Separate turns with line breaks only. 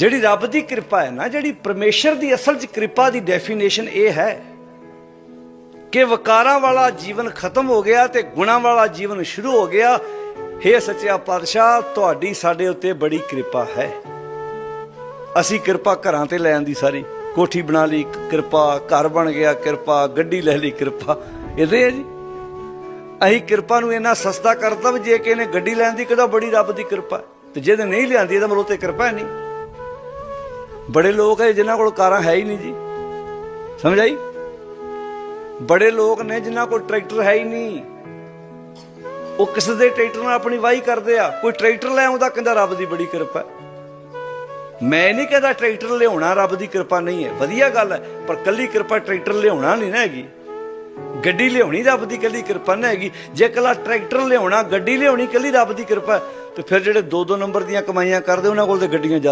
ਜਿਹੜੀ ਰੱਬ ਦੀ ਕਿਰਪਾ ਹੈ ਨਾ, ਜਿਹੜੀ ਪਰਮੇਸ਼ਰ ਦੀ ਅਸਲ 'ਚ ਕਿਰਪਾ ਦੀ ਡੈਫੀਨੇਸ਼ਨ ਇਹ ਹੈ ਕਿ ਵਕਾਰਾਂ ਵਾਲਾ ਜੀਵਨ ਖਤਮ ਹੋ ਗਿਆ ਤੇ ਗੁਣਾਂ ਵਾਲਾ ਜੀਵਨ ਸ਼ੁਰੂ ਹੋ ਗਿਆ। ਹੇ ਸੱਚਾ ਪਾਤਸ਼ਾਹ, ਤੁਹਾਡੀ ਸਾਡੇ ਉੱਤੇ ਬੜੀ ਕਿਰਪਾ ਹੈ। ਅਸੀਂ ਕਿਰਪਾ ਘਰਾਂ ਤੇ ਲੈ ਦੀ ਸਾਰੀ, ਕੋਠੀ ਬਣਾ ਲਈ ਕਿਰਪਾ, ਘਰ ਬਣ ਗਿਆ, ਕਿਰਪਾ, ਗੱਡੀ ਲੈ ਲਈ, ਕਿਰਪਾ, ਇਹਦੇ ਹੈ ਜੀ। ਅਸੀਂ ਕਿਰਪਾ ਨੂੰ ਇੰਨਾ ਸਸਤਾ ਕਰਤਾ ਵੀ ਜੇ ਕਿਸੇ ਨੇ ਗੱਡੀ ਲੈਣ ਦੀ, ਕਿਹਦਾ ਬੜੀ ਰੱਬ ਦੀ ਕਿਰਪਾ। ਤੇ ਜਿਹਨੇ ਨਹੀਂ ਲਿਆਂਦੀ, ਇਹਦਾ ਮਤਲਬ ਤੇ ਕਿਰਪਾ ਹੈ ਨਹੀਂ। ਬੜੇ ਲੋਕ ਹੈ ਜਿਨ੍ਹਾਂ ਕੋਲ ਕਾਰਾਂ ਹੈ ਹੀ ਨਹੀਂ ਜੀ। ਸਮਝ ਆਈ ਬੜੇ ਲੋਕ ਨੇ ਜਿਨ੍ਹਾਂ ਕੋਲ ਟਰੈਕਟਰ ਹੈ ਹੀ ਨਹੀਂ। ਉਹ ਕਿਸੇ ਦੇ ਟਰੈਕਟਰ ਨਾਲ ਆਪਣੀ ਵਾਹੀ ਕਰਦੇ ਆ? ਕੋਈ ਟਰੈਕਟਰ ਲੈ ਆਉਂਦਾ, ਕਹਿੰਦਾ ਰੱਬ ਦੀ ਬੜੀ ਕਿਰਪਾ। ਹੈ ਮੈਂ ਨਹੀਂ ਕਹਿੰਦਾ ਟਰੈਕਟਰ ਲਿਆਉਣਾ, ਰੱਬ ਦੀ ਕਿਰਪਾ ਨਹੀਂ ਹੈ। ਵਧੀਆ ਗੱਲ ਹੈ, ਪਰ ਕੱਲੀ ਕਿਰਪਾ ਟਰੈਕਟਰ ਲਿਆਉਣਾ ਨਹੀਂ ਨਾ ਹੈਗੀ। ਗੱਡੀ ਲਿਆਉਣੀ ਰੱਬ ਦੀ ਕੱਲੀ ਕਿਰਪਾ ਨਾ ਹੈਗੀ। ਜੇ ਕੱਲਾ ਟਰੈਕਟਰ ਲਿਆਉਣਾ, ਗੱਡੀ ਲਿਆਉਣੀ ਕੱਲੀ ਰੱਬ ਦੀ ਕਿਰਪਾ ਤੇ ਫਿਰ ਜਿਹੜੇ ਦੋ ਦੋ ਨੰਬਰ ਦੀਆਂ ਕਮਾਈਆਂ ਕਰਦੇ, ਉਹਨਾਂ ਕੋਲ ਤੇ ਗੱਡੀਆਂ ਜ਼ਿਆਦਾ